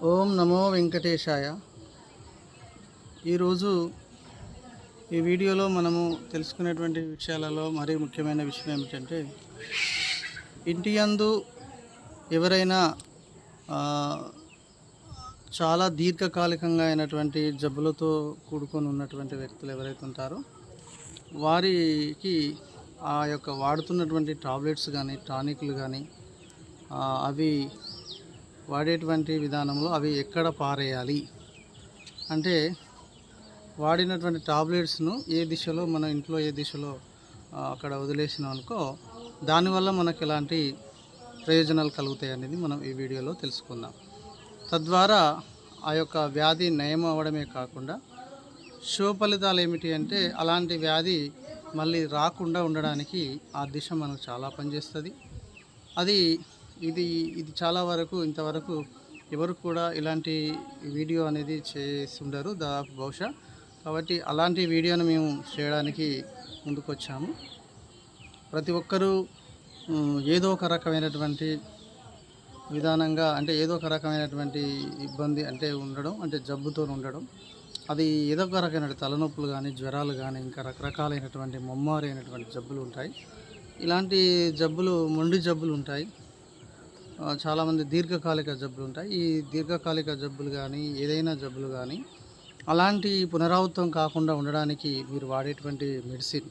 ఓం నమో వెంకటేశాయ. ఈరోజు ఈ వీడియోలో మనము తెలుసుకునేటువంటి విషయాలలో మరీ ముఖ్యమైన విషయం ఏమిటంటే ఇంటి యందు ఎవరైనా చాలా దీర్ఘకాలికంగా అయినటువంటి జబ్బులతో కూడుకొని ఉన్నటువంటి వ్యక్తులు ఎవరైతే ఉంటారో వారికి ఆ యొక్క వాడుతున్నటువంటి టాబ్లెట్స్ కానీ టానిక్లు కానీ అవి వాడేటువంటి విధానంలో అవి ఎక్కడ పారేయాలి? అంటే వాడినటువంటి టాబ్లెట్స్ను ఏ దిశలో మన ఇంట్లో ఏ దిశలో అక్కడ వదిలేసినాం అనుకో దానివల్ల మనకు ఎలాంటి ప్రయోజనాలు కలుగుతాయి అనేది మనం ఈ వీడియోలో తెలుసుకుందాం. తద్వారా ఆ యొక్క వ్యాధి నయం అవ్వడమే కాకుండా శుభ ఫలితాలు ఏమిటి అంటే అలాంటి వ్యాధి మళ్ళీ రాకుండా ఉండడానికి ఆ దిశ మనకు చాలా పనిచేస్తుంది. అది ఇది ఇది చాలా వరకు ఇంతవరకు ఎవరు కూడా ఇలాంటి వీడియో అనేది చేస్తుండరు దాదాపు బహుశా. కాబట్టి అలాంటి వీడియోను మేము చేయడానికి ముందుకొచ్చాము. ప్రతి ఒక్కరూ ఏదో ఒక రకమైనటువంటి విధానంగా అంటే ఏదో ఒక రకమైనటువంటి ఇబ్బంది అంటే ఉండడం అంటే జబ్బుతో ఉండడం. అది ఏదో ఒక రకమైన తలనొప్పులు కానీ జ్వరాలు కానీ ఇంకా రకరకాలైనటువంటి ముమ్మారైనటువంటి జబ్బులు ఉంటాయి. ఇలాంటి జబ్బులు మొండి జబ్బులు ఉంటాయి. చాలామంది దీర్ఘకాలిక జబ్బులు ఉంటాయి. ఈ దీర్ఘకాలిక జబ్బులు కానీ ఏదైనా జబ్బులు కానీ అలాంటి పునరావృతం కాకుండా ఉండడానికి మీరు వాడేటువంటి మెడిసిన్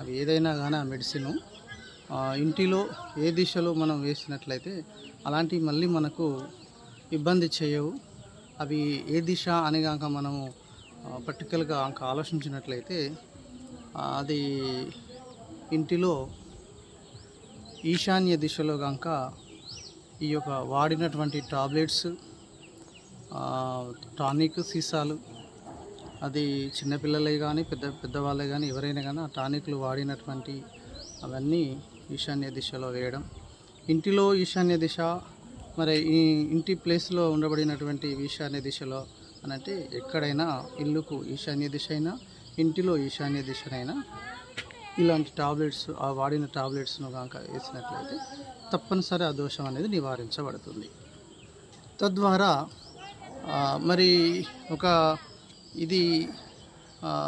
అవి ఏదైనా కానీ ఆ మెడిసిన్ ఇంటిలో ఏ దిశలో మనం వేసినట్లయితే అలాంటివి మళ్ళీ మనకు ఇబ్బంది చేయవు. అవి ఏ దిశ అని కనుక మనము పర్టికులర్గా ఇంకా ఆలోచించినట్లయితే అది ఇంటిలో ఈశాన్య దిశలో కనుక ఈ యొక్క వాడినటువంటి టాబ్లెట్స్ టానిక్ సీసాలు అది చిన్నపిల్లలే కానీ పెద్ద పెద్దవాళ్ళే కానీ ఎవరైనా కానీ ఆ టానిక్లు వాడినటువంటి అవన్నీ ఈశాన్య దిశలో వేయడం. ఇంటిలో ఈశాన్య దిశ మరి ఈ ఇంటి ప్లేస్లో ఉండబడినటువంటి ఈశాన్య దిశలో అని అంటే ఎక్కడైనా ఇల్లుకు ఈశాన్య దిశ అయినా ఇంటిలో ఈశాన్య దిశనైనా ఇలాంటి టాబ్లెట్స్ ఆ వాడిన టాబ్లెట్స్ను కనుక వేసినట్లయితే తప్పనిసరి ఆ దోషం అనేది నివారించబడుతుంది. తద్వారా మరి ఒక ఇది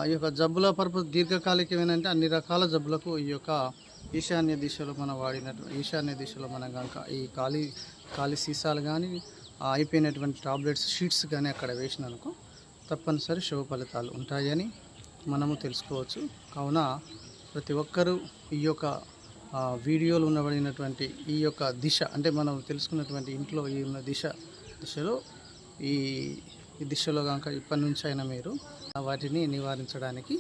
ఈ యొక్క జబ్బుల పర్పస్ దీర్ఘకాలికమేనంటే అన్ని రకాల జబ్బులకు ఈ యొక్క ఈశాన్య దిశలో మనం వాడినట్టు ఈశాన్య దిశలో మనం కనుక ఈ ఖాళీ ఖాళీ సీసాలు కానీ అయిపోయినటువంటి టాబ్లెట్స్ షీట్స్ కానీ అక్కడ వేసిననుకో తప్పనిసరి శుభ ఫలితాలు ఉంటాయని మనము తెలుసుకోవచ్చు. కావున ప్రతి ఒక్కరూ ఈ యొక్క వీడియోలు ఉండబడినటువంటి ఈ యొక్క దిశ అంటే మనం తెలుసుకున్నటువంటి ఇంట్లో ఈ ఉన్న దిశ దిశలో ఈ ఈ దిశలో కనుక ఇప్పటి నుంచి అయినా మీరు వాటిని నివారించడానికి